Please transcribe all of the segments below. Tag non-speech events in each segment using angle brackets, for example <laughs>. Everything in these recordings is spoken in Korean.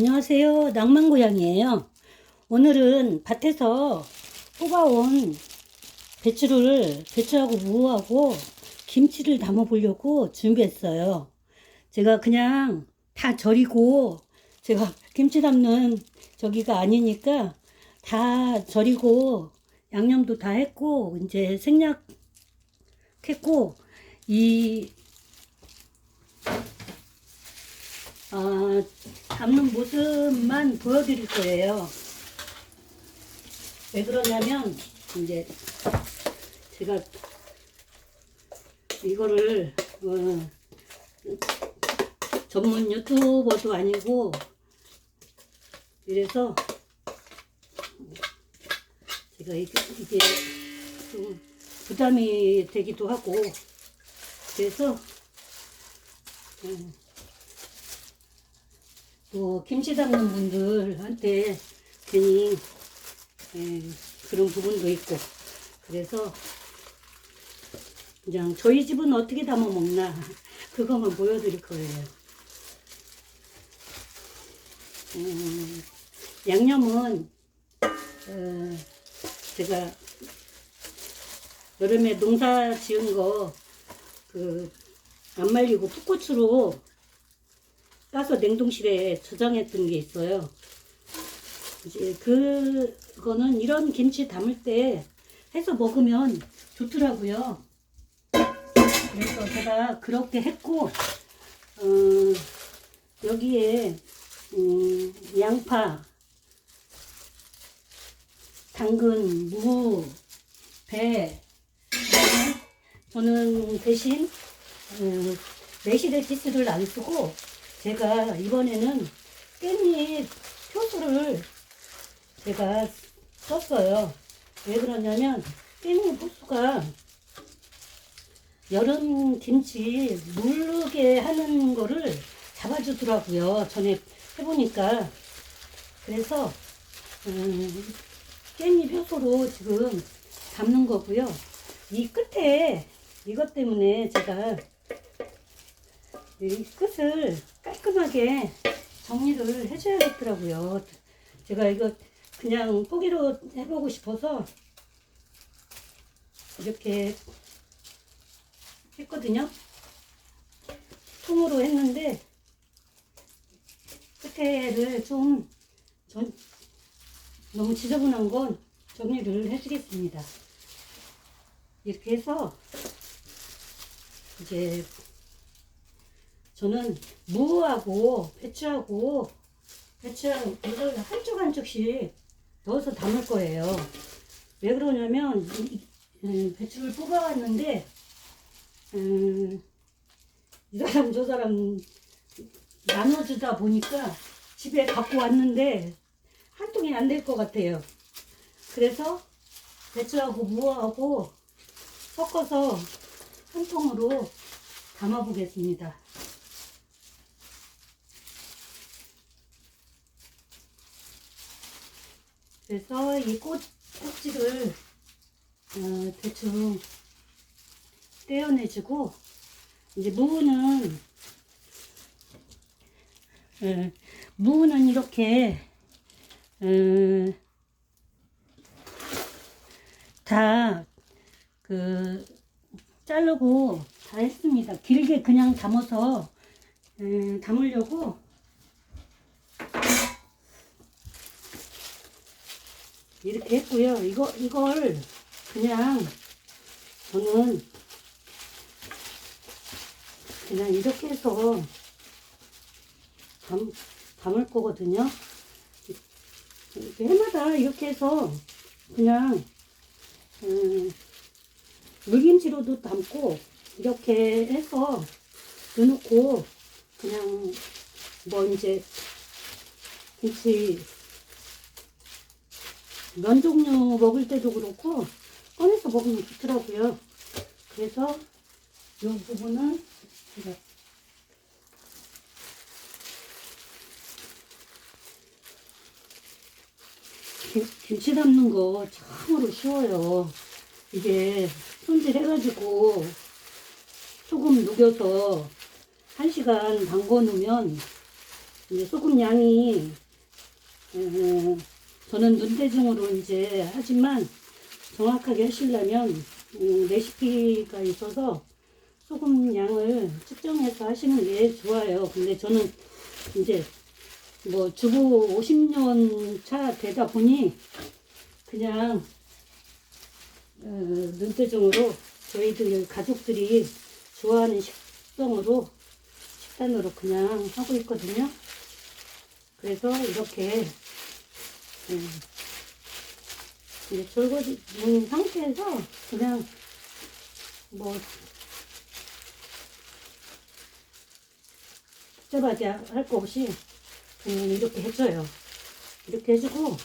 안녕하세요. 낭만고양이에요. 오늘은 밭에서 뽑아온 배추를, 배추하고 무하고 김치를 담아 보려고 준비했어요. 제가 그냥 다 절이고, 제가 김치 담는 저기가 아니니까 다 절이고, 양념도 다 했고, 이제 생략 했고, 이 아, 담는 모습만 보여드릴 거예요. 왜 그러냐면, 이제, 제가 이거를, 어, 전문 유튜버도 아니고, 이래서, 제가 이게, 좀 부담이 되기도 하고, 그래서, 음, 또 김치 담는 분들한테 괜히 예, 그런 부분도 있고 그래서 그냥 저희 집은 어떻게 담아 먹나 <laughs> 그것만 보여드릴 거예요. 음, 양념은 어, 제가 여름에 농사 지은 거 그 안 말리고 풋고추로 까서 냉동실에 저장했던 게 있어요. 이제 그거는 이런 김치 담을 때 해서 먹으면 좋더라고요. 그래서 제가 그렇게 했고, 어, 여기에, 음, 양파, 당근, 무, 배, 저는 대신, 음, 메시레티스를 안 쓰고, 제가 이번에는 깻잎 효소를 제가 썼어요. 왜 그러냐면 깻잎 효소가 여름 김치 물르게 하는 거를 잡아주더라고요. 전에 해보니까. 그래서 음, 깻잎 효소로 지금 담는 거고요. 이 끝에 이것 때문에 제가 이 끝을 깔끔하게 정리를 해줘야겠더라고요. 제가 이거 그냥 포기로 해보고 싶어서 이렇게 했거든요. 통으로 했는데 끝에를 좀 전, 너무 지저분한 건 정리를 해주겠습니다. 이렇게 해서 이제 저는 무하고 배추하고 배추랑 이걸 한쪽 한쪽씩 넣어서 담을 거예요. 왜 그러냐면 이, 음, 배추를 뽑아왔는데 음, 이 사람 저 사람 나눠주다 보니까 집에 갖고 왔는데 한 통이 안 될 것 같아요. 그래서 배추하고 무하고 섞어서 한 통으로 담아 보겠습니다. 그래서 이 꽃, 꼭지를 어, 대충 떼어내주고 이제 무는 어, 무는 이렇게 어, 다그 자르고 다 했습니다. 길게 그냥 담아서 에, 담으려고 이렇게 했고요. 이거 이걸 그냥 저는 그냥 이렇게 해서 담, 담을 거거든요. 이렇게 해마다 이렇게 해서 그냥 음, 물김치로도 담고 이렇게 해서 넣어놓고 그냥 뭐 이제 김치 면 종류 먹을 때도 그렇고 꺼내서 먹으면 좋더라고요. 그래서 이 부분은 제가 김- 김치 담는 거 참으로 쉬워요. 이게 손질 해가지고 소금 녹여서 1시간 담궈 놓으면 이제 소금 양이 어, 저는 눈대중으로 이제 하지만 정확하게 하시려면 음, 레시피가 있어서 소금 양을 측정해서 하시는 게 좋아요. 근데 저는 이제 뭐 주부 50년 차 되다 보니 그냥 어, 눈대중으로 저희들 가족들이 좋아하는 식성으로 식단으로 그냥 하고 있거든요. 그래서 이렇게 음, 이제 절거진 상태에서 그냥 뭐 복잡하게 할 거 없이 그냥 이렇게 해줘요. 이렇게 해주고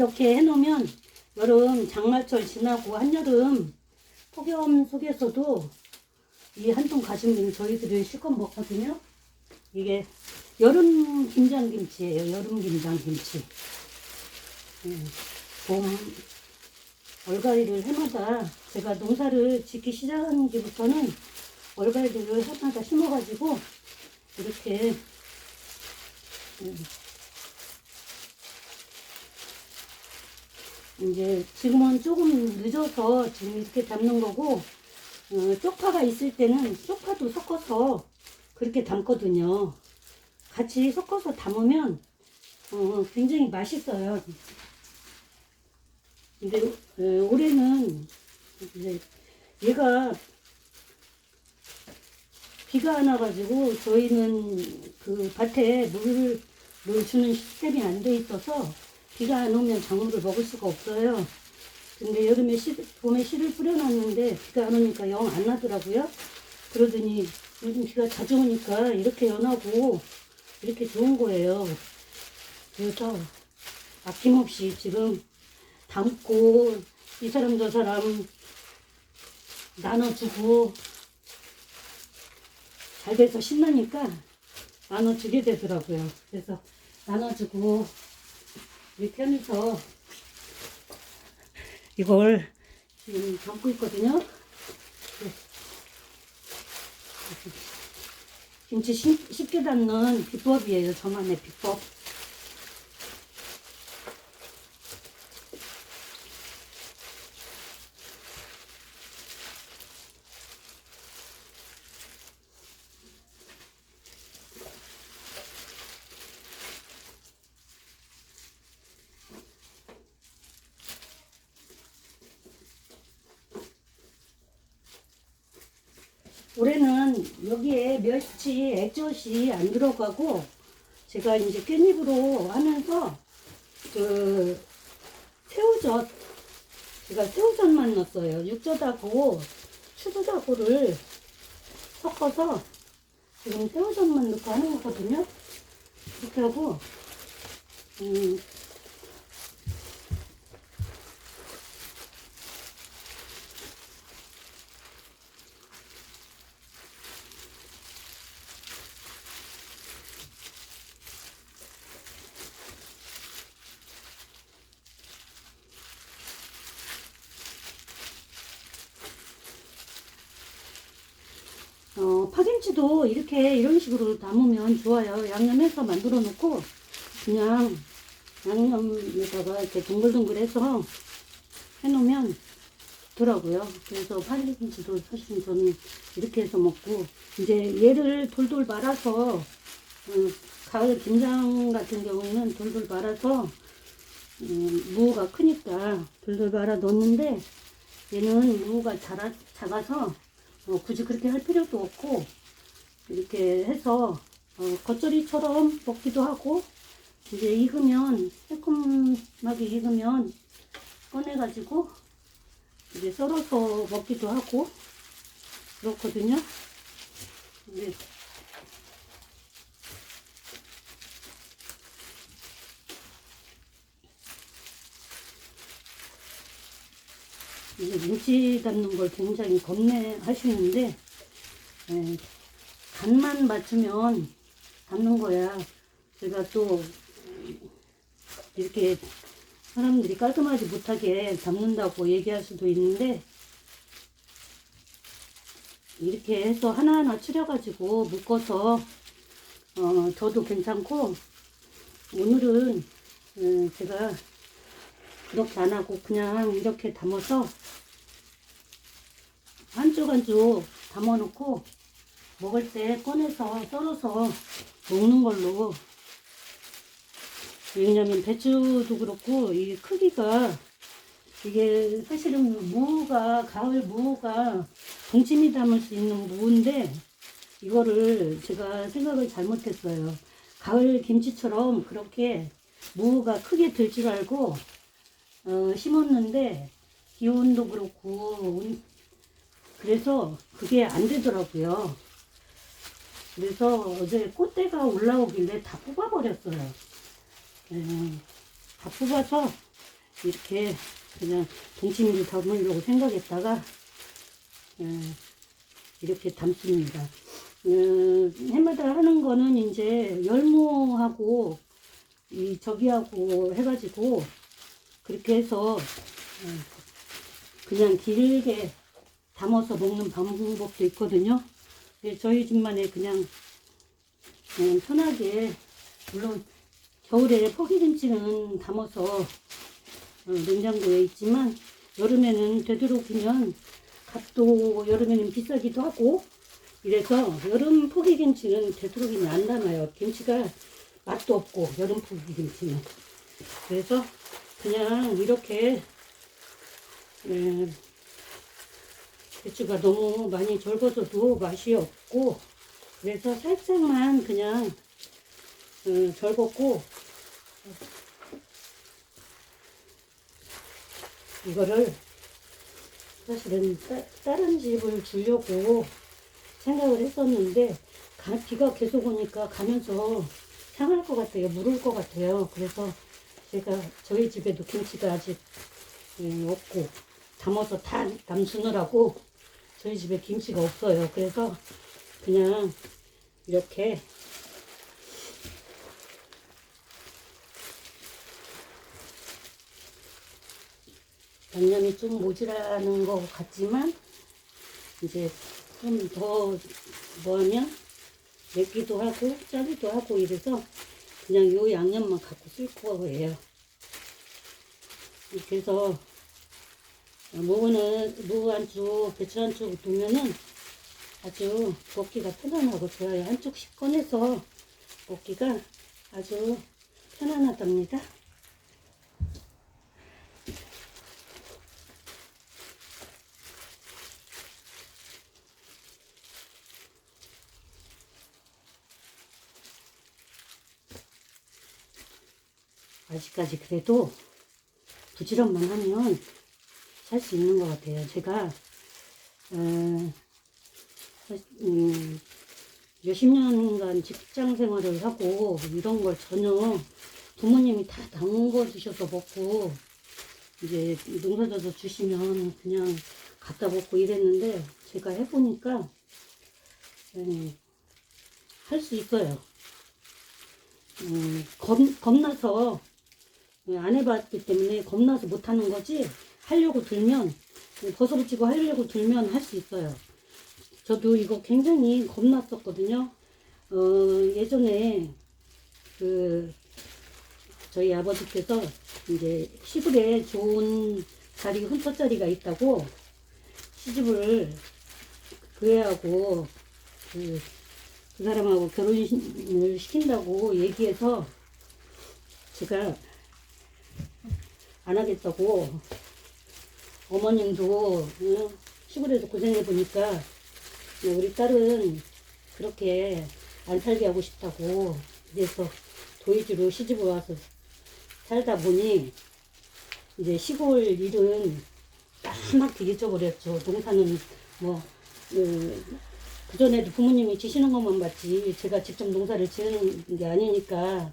이렇게 해놓으면 여름 장마철 지나고 한여름 폭염 속에서도 이 한통 가지면 저희들이 실컷 먹거든요. 이게 여름 김장김치예요. 여름 김장김치. 음, 봄 얼갈이를 해마다 제가 농사를 짓기 시작한 뒤부터는 얼갈이를 해마다 심어가지고 이렇게 이제 지금은 조금 늦어서 지금 이렇게 담는 거고 어, 쪽파가 있을 때는 쪽파도 섞어서 그렇게 담거든요. 같이 섞어서 담으면 어, 굉장히 맛있어요. 근데 어, 올해는 이제 얘가 비가 안 와가지고 저희는 그 밭에 물을 물 주는 시스템이 안 돼 있어서 비가 안 오면 작물을 먹을 수가 없어요. 근데 여름에 씨, 봄에 씨를 뿌려놨는데 비가 안 오니까 영 안 나더라고요. 그러더니 요즘 비가 자주 오니까 이렇게 연하고 이렇게 좋은 거예요. 그래서 아낌없이 지금 담고 이 사람 저 사람 나눠주고 잘 돼서 신나니까 나눠주게 되더라고요. 그래서 나눠주고 이렇게 하면서 이걸 지금 담고 있거든요. 네. 김치 쉽- 쉽게 담는 비법이에요. 저만의 비법. 올해는 여기에 멸치, 액젓이 안 들어가고 제가 이제 깻잎으로 하면서 그 새우젓 제가 새우젓만 넣었어요. 육젓하고 추두하고를 섞어서 지금 새우젓만 넣고 하는 거거든요. 이렇게 하고 음, 어, 파김치도 이렇게 이런 식으로 담으면 좋아요. 양념해서 만들어 놓고 그냥 양념에다가 이렇게 동글동글해서 해놓으면 좋더라고요. 그래서 파김치도 사실 저는 이렇게 해서 먹고 이제 얘를 돌돌 말아서 어, 가을 김장 같은 경우에는 돌돌 말아서 음, 무가 크니까 돌돌 말아 넣는데 얘는 무가 자라, 작아서 어, 굳이 그렇게 할 필요도 없고 이렇게 해서 어, 겉절이처럼 먹기도 하고 이제 익으면 새콤하게 익으면 꺼내가지고 이제 썰어서 먹기도 하고 그렇거든요. 이 이제 김치 담는 걸 굉장히 겁내 하시는데 예, 간만 맞추면 담는 거야. 제가 또 이렇게 사람들이 깔끔하지 못하게 담는다고 얘기할 수도 있는데 이렇게 해서 하나하나 추려가지고 묶어서 어, 저도 괜찮고 오늘은 음, 제가 그렇게 안 하고 그냥 이렇게 담아서 한쪽 한쪽 담아 놓고 먹을 때 꺼내서 썰어서 먹는 걸로 왜냐면 배추도 그렇고 이 크기가 이게 사실은 무가 가을 무가 동치미 담을 수 있는 무인데 이거를 제가 생각을 잘못했어요. 가을 김치처럼 그렇게 무가 크게 들줄 알고 어, 심었는데 기온도 그렇고 운- 그래서 그게 안 되더라고요. 그래서 어제 꽃대가 올라오길래 다 뽑아버렸어요. 예, 다 뽑아서 이렇게 그냥 동치미를 담으려고 생각했다가 예, 이렇게 담습니다. 음, 해마다 하는 거는 이제 열무하고 이 저기하고 해가지고 그렇게 해서 음, 그냥 길게 담아서 먹는 방법도 있거든요. 저희 집만의 그냥 그냥 편하게 물론 겨울에 포기김치는 담아서 어, 냉장고에 있지만 여름에는 되도록이면 값도 여름에는 비싸기도 하고 이래서 여름 포기김치는 되도록이면 안 담아요. 김치가 맛도 없고 여름 포기김치는 그래서 그냥 이렇게 에, 배추가 너무 많이 절거져도 맛이 없고 그래서 살짝만 그냥 어, 절궜고 이거를 사실은 따, 다른 집을 주려고 생각을 했었는데 가- 비가 계속 오니까 가면서 상할 것 같아요. 물을 것 같아요. 그래서 제가 저희 집에도 김치가 아직 예, 없고 담아서 다 담수느라고 저희 집에 김치가 없어요. 그래서 그냥 이렇게 양념이 좀 모자라는 것 같지만 이제 좀더 넣으면 맵기도 하고 짜기도 하고 이래서 그냥 요 양념만 갖고 쓸 거예요. 이렇게 해서 무는 무 한쪽 배추 한쪽 두면은 아주 먹기가 편안하고 좋아요. 한쪽씩 꺼내서 먹기가 아주 편안하답니다. 아직까지 그래도 부지런만 하면 살 수 있는 것 같아요. 제가 어, 음, 몇십 년간 직장 생활을 하고 이런 걸 전혀 부모님이 다 담궈 주셔서 먹고 이제 농사져서 주시면 그냥 갖다 먹고 이랬는데 제가 해보니까 할수 있어요. 음, 겁, 겁나서 예, 안 해봤기 때문에 겁나서 못하는 거지 하려고 들면 버섯지고 하려고 들면 할 수 있어요. 저도 이거 굉장히 겁났었거든요. 어, 예전에 그 저희 아버지께서 이제 시골에 좋은 자리 흠터자리가 있다고 시집을 그 애하고 그, 그 사람하고 결혼을 시킨다고 얘기해서 제가 안 하겠다고. 어머님도 응, 시골에서 고생해 보니까 우리 딸은 그렇게 안 살게 하고 싶다고. 그래서 도이지로 시집을 와서 살다 보니 이제 시골 일은 까맣게 잊어버렸죠. 농사는 뭐, 그, 그전에도 부모님이 지시는 것만 봤지, 제가 직접 농사를 지는 게 아니니까,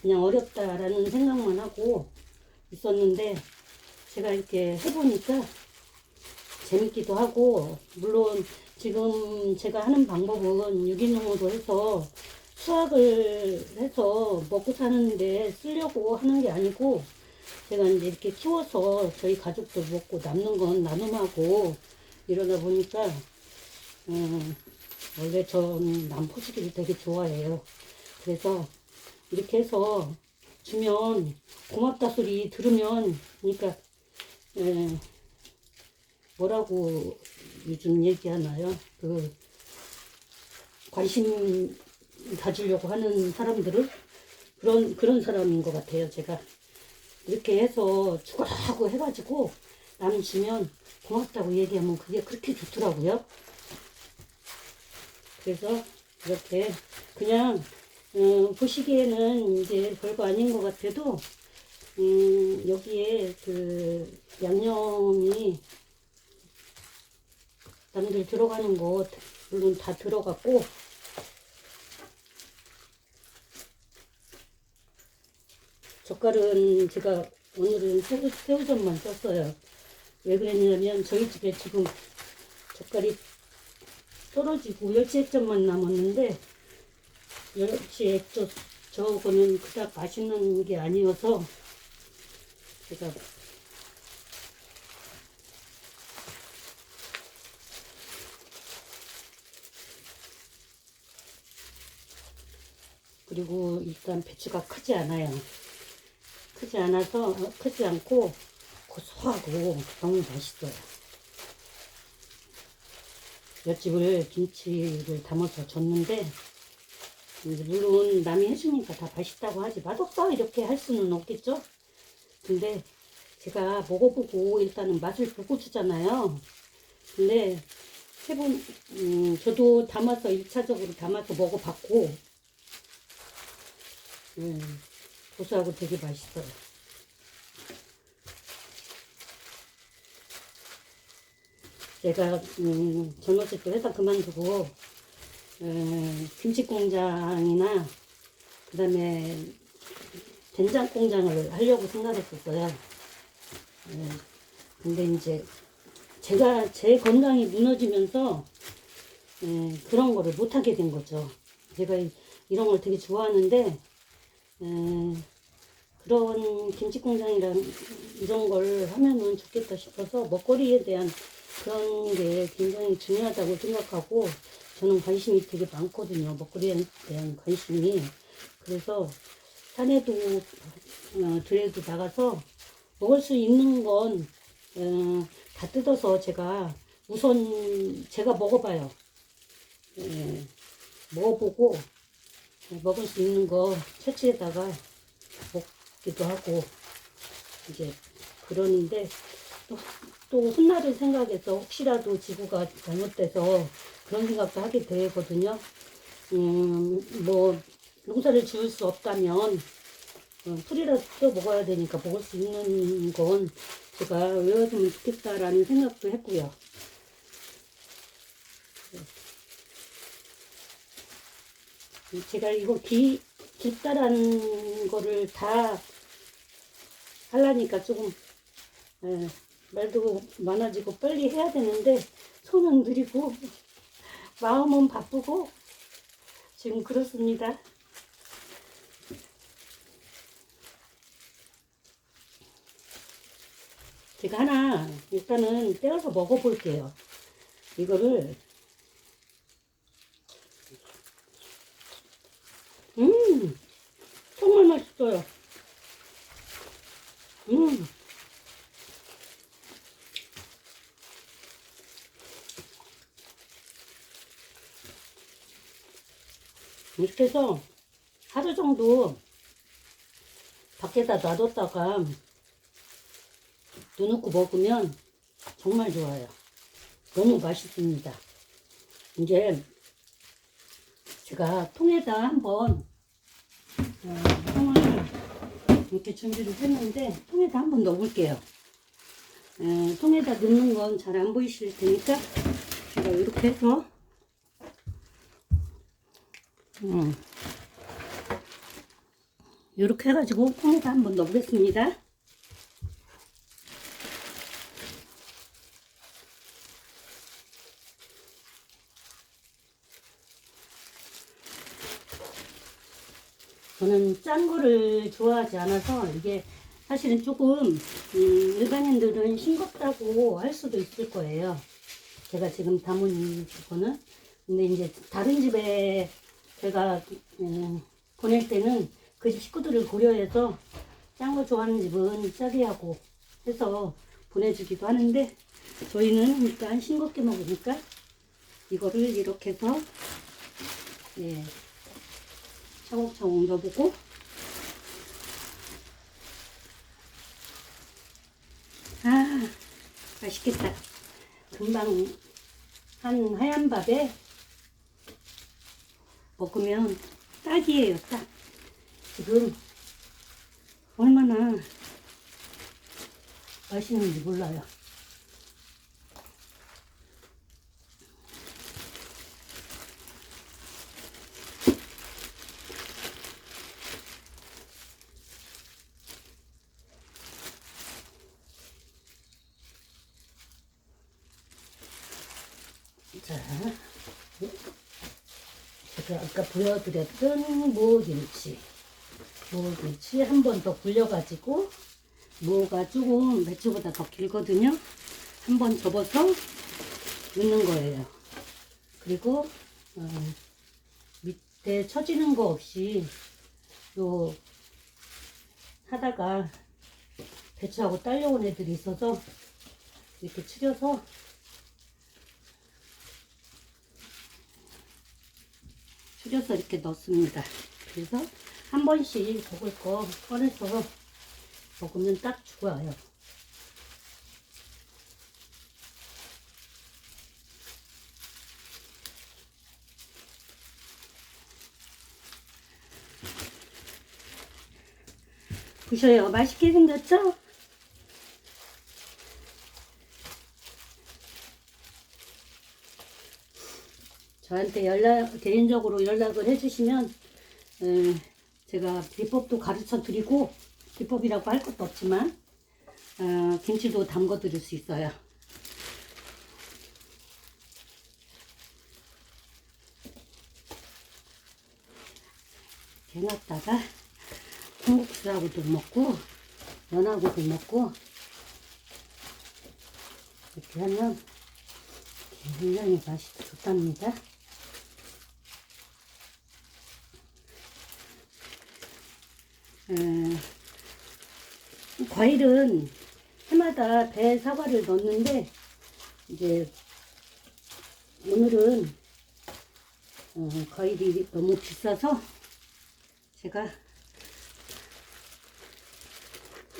그냥 어렵다라는 생각만 하고 있었는데, 제가 이렇게 해보니까 재밌기도 하고, 물론 지금 제가 하는 방법은 유기농으로 해서 수확을 해서 먹고 사는데 쓰려고 하는 게 아니고 제가 이제 이렇게 키워서 저희 가족들 먹고 남는 건 나눔하고 이러다 보니까 음, 원래 전 남포시기를 되게 좋아해요. 그래서 이렇게 해서 주면 고맙다 소리 들으면 그러니까 에, 뭐라고 요즘 얘기하나요? 그 관심 가지려고 하는 사람들을 그런 그런 사람인 것 같아요. 제가 이렇게 해서 죽어라고 해가지고 남 주면 고맙다고 얘기하면 그게 그렇게 좋더라고요. 그래서 이렇게 그냥 어, 보시기에는 이제 별거 아닌 것 같아도 음, 여기에 그 양념이 남들 들어가는 거 물론 다 들어갔고 젓갈은 제가 오늘은 새우, 새우젓만 썼어요. 왜 그랬냐면 저희 집에 지금 젓갈이 떨어지고 액젓만 남았는데 멸치 액젓 저거는 그닥 맛있는 게 아니어서 제가 그리고 일단 배추가 크지 않아요. 크지 않아서 어, 크지 않고 고소하고 너무 맛있어요. 엿집을 김치를 담아서 줬는데 물론 남이 해주니까 다 맛있다고 하지 맛없어 이렇게 할 수는 없겠죠. 근데 제가 먹어보고 일단은 맛을 보고 주잖아요. 근데 해본 음, 저도 담아서 1차적으로 담아서 먹어봤고 음, 고소하고 되게 맛있어요. 제가 음, 젊었을 때 회사 그만두고 음, 김치 공장이나 그 다음에 된장 공장을 하려고 생각했었어요. 예, 근데 이제 제가 제 건강이 무너지면서 예, 그런 거를 못 하게 된 거죠. 제가 이- 이런 걸 되게 좋아하는데 에, 그런 김치 공장이랑 이런 걸 하면은 좋겠다 싶어서 먹거리에 대한 그런 게 굉장히 중요하다고 생각하고 저는 관심이 되게 많거든요. 먹거리에 대한 관심이. 그래서 산에도 어, 들에도 나가서 먹을 수 있는 건 어, 다 뜯어서 제가 우선 제가 먹어봐요. 예, 먹어보고 먹을 수 있는 거 채취에다가 먹기도 하고 이제 그러는데 또, 또 훗날을 생각해서 혹시라도 지구가 잘못돼서 그런 생각도 하게 되거든요. 음, 뭐 농사를 지을 수 없다면 어, 풀이라도 뜯어 먹어야 되니까 먹을 수 있는 건 제가 외워두면 좋겠다라는 생각도 했고요. 제가 이거 기, 깊다라는 거를 다 하려니까 조금 에, 말도 많아지고 빨리 해야 되는데 손은 느리고 마음은 바쁘고 지금 그렇습니다. 제가 하나 일단은 떼어서 먹어볼게요. 이거를 음, 정말 맛있어요. 음. 이렇게 해서 하루 정도 밖에다 놔뒀다가 눈 놓고 먹으면 정말 좋아요. 너무 맛있습니다. 이제 제가 통에다 한번 어, 통을 이렇게 준비를 했는데 통에다 한번 넣어볼게요. 에, 통에다 넣는 건 잘 안 보이실 테니까 제가 이렇게 해서 음. 이렇게 해가지고 콩에다 한번 넣어보겠습니다. 저는 짠 거를 좋아하지 않아서 이게 사실은 조금 음, 일반인들은 싱겁다고 할 수도 있을 거예요. 제가 지금 담은 거는 근데 이제 다른 집에 제가 음, 보낼 때는 그 집 식구들을 고려해서 짠 거 좋아하는 집은 짜게 하고 해서 보내주기도 하는데 저희는 일단 싱겁게 먹으니까 이거를 이렇게 해서 예 차곡차곡 넣어보고 아 맛있겠다. 금방 한 하얀 밥에 먹으면 딱이에요 딱. 지금 얼마나 맛있는지 몰라요 자, 제가 아까 보여드렸던 무김치. 무김치 한 번 더 굴려가지고, 무가 조금 매추보다 더 길거든요. 한 번 접어서 넣는 거예요. 그리고, 어, 밑에 처지는 거 없이, 요, 하다가 배추하고 딸려온 애들이 있어서, 이렇게 추려서 줄여서 이렇게 넣습니다. 그래서 한 번씩 먹을 거 꺼내서 먹으면 딱 좋아요. 보셔요. 맛있게 생겼죠? 저한테 연락 개인적으로 연락을 해주시면 음, 제가 비법도 가르쳐 드리고 비법이라고 할 것도 없지만 어, 김치도 담궈 드릴 수 있어요. 해놨다가 콩국수하고도 먹고 면하고도 먹고 이렇게 하면 굉장히 맛이 좋답니다. 음, 과일은 해마다 배 사과를 넣는데 이제 오늘은 어, 과일이 너무 비싸서 제가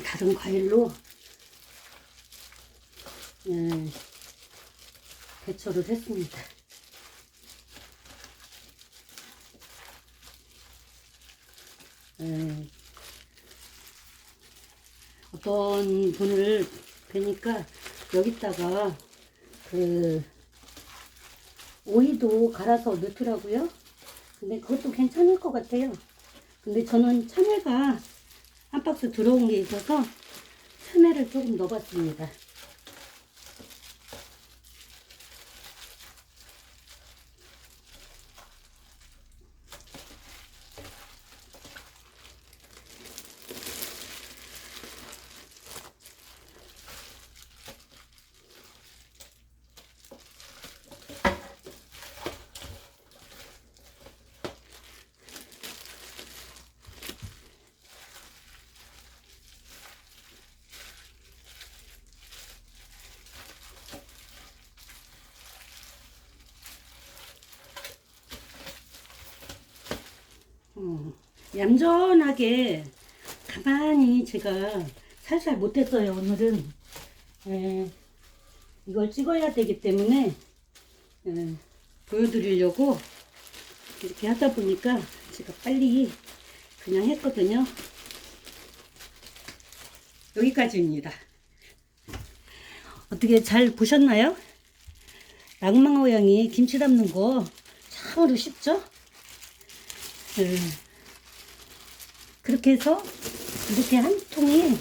다른 과일로 음, 대처를 했습니다. 음, 어떤 분을 뵈니까 여기다가 그 오이도 갈아서 넣더라고요. 근데 그것도 괜찮을 것 같아요. 근데 저는 참외가 한 박스 들어온 게 있어서 참외를 조금 넣어봤습니다. 음, 얌전하게 가만히 제가 살살 못했어요 오늘은 에, 이걸 찍어야 되기 때문에 에, 보여드리려고 이렇게 하다 보니까 제가 빨리 그냥 했거든요 여기까지입니다 어떻게 잘 보셨나요? 낭망호 양이 김치 담는 거 참으로 쉽죠? 네. 그렇게 해서 이렇게 한 통이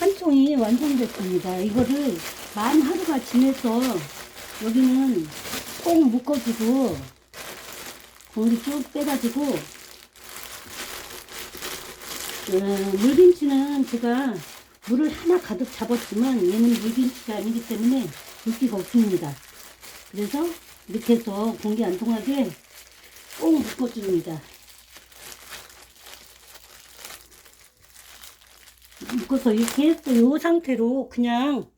한 통이 완성됐습니다. 이거를 만 하루가 지내서 여기는 꼭 묶어주고 공기 쭉 빼가지고 어, 물김치는 제가 물을 하나 가득 잡았지만 얘는 물김치가 아니기 때문에 물기가 없습니다. 그래서 이렇게 해서 공기 안 통하게 꼭 묶어줍니다. 묶어서 이렇게 또 이 상태로 그냥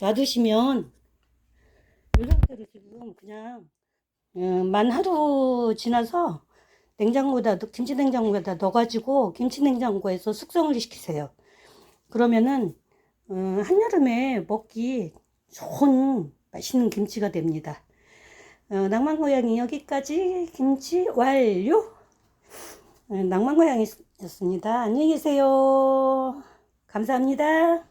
놔두시면 이 상태로 지금 그냥 음, 만 하루 지나서 냉장고에다 넣- 김치 냉장고에다 넣어가지고 김치 냉장고에서 숙성을 시키세요. 그러면은 음, 한여름에 먹기 좋은 맛있는 김치가 됩니다. 어, 낭만고양이 여기까지 김치 완료. 어, 낭만고양이였습니다. 안녕히 계세요. 감사합니다.